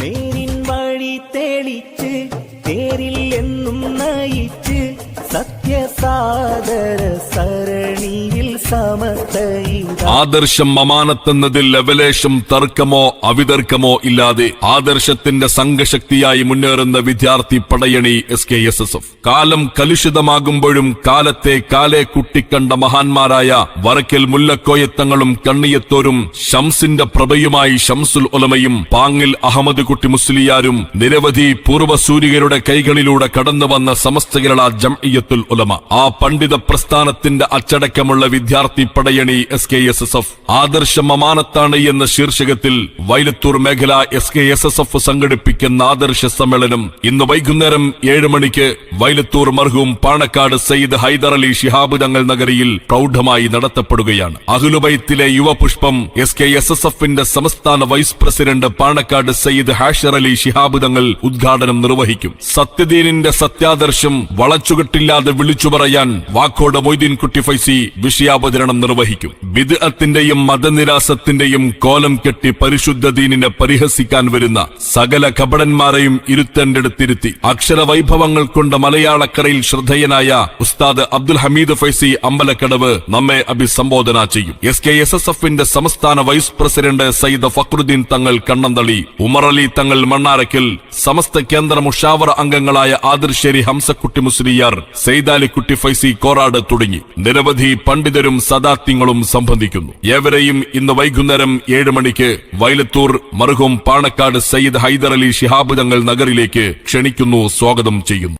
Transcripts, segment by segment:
നേരിൻ വഴി തെളിച്ച് തേരിൽ എന്നും നയിച്ച് സത്യസാദര ആദർശം അമാനത്തെന്നതിൽ ലവലേശം തർക്കമോ അവിതർക്കമോ ഇല്ലാതെ ആദർശത്തിന്റെ സംഘശക്തിയായി മുന്നേറുന്ന വിദ്യാർത്ഥി Padayani S K S S F. കാലം കലുഷിതമാകുമ്പോഴും കാലത്തെ കാലെ കുട്ടിക്കണ്ട മഹാന്മാരായ വറക്കൽ മുല്ലക്കോയത്തങ്ങളും കണ്ണിയത്തോരും ഷംസിന്റെ പ്രഭയുമായി ഷംസുൽ ഉലമയും പാങ്ങിൽ അഹമ്മദ് കുട്ടി മുസ്ലിയാരും നിരവധി പൂർവസൂരികരുടെ കൈകളിലൂടെ കടന്നു വന്ന സമസ്ത കേരള ജംഇയ്യത്തുൽ ഉലമ. ആ പണ്ഡിത പ്രസ്ഥാനത്തിന്റെ അച്ചടക്കമുള്ള വിദ്യാർത്ഥി Padayani S K S S F മമാനത്താണ് എന്ന ശീർഷകത്തിൽ വൈലത്തൂർ മേഖല S K S S F സംഘടിപ്പിക്കുന്ന ആദർശ സമ്മേളനം ഇന്ന് വൈകുന്നേരം ഏഴ് മണിക്ക് വൈലത്തൂർ മർഹൂം പാണക്കാട് സയ്യിദ് ഹൈദർ അലി ഷിഹാബ് തങ്ങൾ നഗരിയിൽ പ്രൗഢമായി നടത്തപ്പെടുകയാണ്. അഖിലുബൈത്തിലെ യുവപുഷ്പം എസ് കെ എസ് എസ് എഫിന്റെ സംസ്ഥാന വൈസ് പ്രസിഡന്റ് പാണക്കാട് സയ്യിദ് ഹാഷർ അലി ഷിഹാബ് തങ്ങൾ ഉദ്ഘാടനം നിർവഹിക്കും. സത്യദീനിന്റെ സത്യാദർശം വളച്ചുകെട്ടില്ലാതെ വിളിച്ചു പറയാൻ വാക്കോട് മൊയ്തീൻ കുട്ടി ഫൈസി വിഷയാവതരണം നിർവഹിക്കും. ബിദ്അത്തിന്റെയും മതനിരാസത്തിന്റെയും കോലം കെട്ടി പരിശുദ്ധ ദീനിനെ പരിഹസിക്കാൻ വരുന്ന സകല കപടന്മാരെയും ഇരുത്തേണ്ടടുത്തിരുത്തി അക്ഷരവൈഭവങ്ങൾ കൊണ്ട് മലയാളക്കരയിൽ ശ്രദ്ധേയനായ ഉസ്താദ് അബ്ദുൽ ഹമീദ് ഫൈസി അമ്പലക്കടവ് നമ്മെ അഭിസംബോധന ചെയ്യും. എസ് കെ എസ് എസ് എഫിന്റെ സംസ്ഥാന വൈസ് പ്രസിഡന്റ് സയ്യിദ് ഫക്രുദ്ദീൻ തങ്ങൾ കണ്ണന്തളി ഉമർ അലി തങ്ങൾ മണ്ണാരക്കൽ സമസ്ത കേന്ദ്ര മുഷാവർ അംഗങ്ങളായ ആദിർശേരി ഹംസക്കുട്ടി മുസ്ലിയാർ സെയ്താലിക്കുട്ടി ഫൈസി കോറാട് തുടങ്ങി. നിരവധി പണ്ഡിതരും സദാത്യങ്ങളും സംബന്ധിക്കുന്നു. ഏവരെയും ഇന്ന് വൈകുന്നേരം ഏഴ് മണിക്ക് വയലത്തൂർ മറുകും പാണക്കാട് സയ്യിദ് ഹൈദർ അലി ശിഹാബ് തങ്ങൾ നഗറിലേക്ക് ക്ഷണിക്കുന്നു സ്വാഗതം ചെയ്യുന്നു.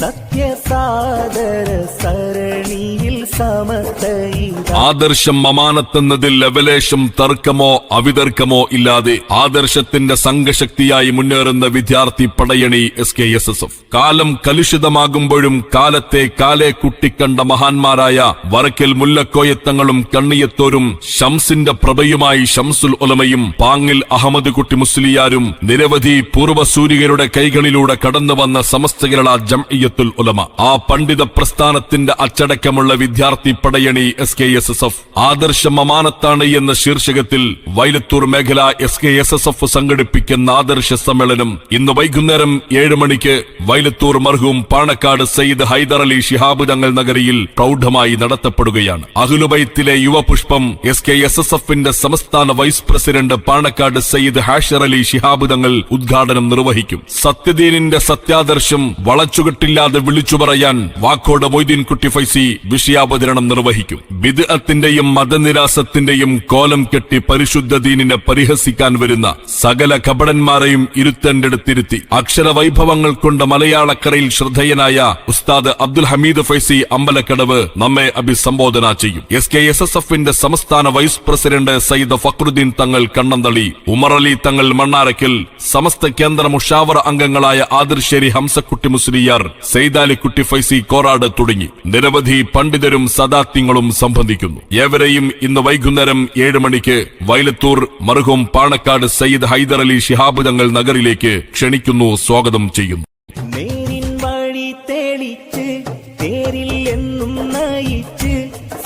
സത്യസാദര സമത്തയിത ആദർശം അമാനത്തെന്നതിൽ ലവലേശം തർക്കമോ അവിതർക്കമോ ഇല്ലാതെ ആദർശത്തിന്റെ സംഘശക്തിയായി മുന്നേറുന്ന വിദ്യാർത്ഥി Padayani S K S S F. കാലം കലുഷിതമാകുമ്പോഴും കാലത്തെ കാലെ കുട്ടിക്കണ്ട മഹാന്മാരായ വറക്കൽ മുല്ലക്കോയത്തങ്ങളും കണ്ണിയത്തോരും ഷംസിന്റെ പ്രഭയുമായി ഷംസുൽ ഒലമയും പാങ്ങിൽ അഹമ്മദ് കുട്ടി മുസ്ലിയാരും നിരവധി പൂർവസൂരികരുടെ കൈകളിലൂടെ കടന്നു വന്ന സമസ്ത കേരള ജംഇയ്യത്തുൽ ഉലമ. ആ പണ്ഡിത പ്രസ്ഥാനത്തിന്റെ അച്ചടക്കമുള്ള വിദ്യാർത്ഥി Padayani S K S S F ആദർശ മമാനത്താണ് എന്ന ശീർഷകത്തിൽ വൈലത്തൂർ മേഖല S K S S F സംഘടിപ്പിക്കുന്ന ആദർശ സമ്മേളനം ഇന്ന് വൈകുന്നേരം ഏഴ് മണിക്ക് വൈലത്തൂർ മർഹൂം പാണക്കാട് സയ്യിദ് ഹൈദർ അലി ഷിഹാബ് തങ്ങൾ നഗരിയിൽ പ്രൗഢമായി നടത്തപ്പെടുകയാണ്. അഹുലുബൈത്തിലെ യുവപുഷ്പം എസ് കെ എസ് എസ് എഫിന്റെ സംസ്ഥാന വൈസ് പ്രസിഡന്റ് പാണക്കാട് സയ്യിദ് ഹാഷർ അലി ഷിഹാബ് തങ്ങൾ ഉദ്ഘാടനം നിർവഹിക്കും. സത്യദീനിന്റെ സത്യാദർശം വളച്ചുകെട്ടില്ലാതെ വിളിച്ചു പറയാൻ വാക്കോട് മൊയ്തീൻ കുട്ടി ഫൈസി വിഷയാവതരണം നിർവഹിക്കും. ബിദ്അത്തിന്റെയും മതനിരാസത്തിന്റെയും കോലം കെട്ടി പരിശുദ്ധ ദീനിനെ പരിഹസിക്കാൻ വരുന്ന സകല കപടന്മാരെയും അക്ഷര അക്ഷരവൈഭവങ്ങൾ കൊണ്ട് മലയാളക്കരയിൽ ശ്രദ്ധേയനായ ഉസ്താദ് അബ്ദുൽ ഹമീദ് ഫൈസി അമ്പലക്കടവ് നമ്മെ അഭിസംബോധന ചെയ്യും. എസ് കെ എസ് എസ് എഫിന്റെ സംസ്ഥാന വൈസ് പ്രസിഡന്റ് സയ്യിദ് ഫക്രുദ്ദീൻ തങ്ങൾ കണ്ണന്തളി ഉമർ അലി തങ്ങൾ മണ്ണാരക്കൽ. സമസ്ത കേന്ദ്ര മുഷാവർ അംഗങ്ങളായ ആദിർശേരി ഹംസക്കുട്ടി മുസ്ലിയാർ സെയ്താലിക്കുട്ടി ഫൈസി കോറാട് തുടങ്ങി. നിരവധി പണ്ഡിതരും സദാത്യങ്ങളും സംബന്ധിക്കുന്നു. ഏവരെയും ഇന്ന് വൈകുന്നേരം ഏഴ് മണിക്ക് വയലത്തൂർ മറുകും പാണക്കാട് സയ്യിദ് ഹൈദർ അലി ഷിഹാബ് തങ്ങൾ നഗറിലേക്ക് ക്ഷണിക്കുന്നു സ്വാഗതം ചെയ്യുന്നു.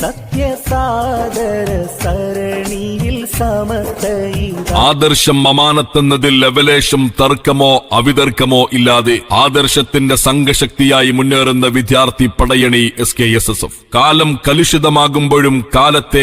സത്യസാദര സമത്തയിത ആദർശം അമാനത്തെന്നതിൽ ലവലേശം തർക്കമോ അവിതർക്കമോ ഇല്ലാതെ ആദർശത്തിന്റെ സംഘശക്തിയായി മുന്നേറുന്ന വിദ്യാർത്ഥി Padayani S K S S F കാലം കലുഷിതമാകുമ്പോഴും കാലത്തെ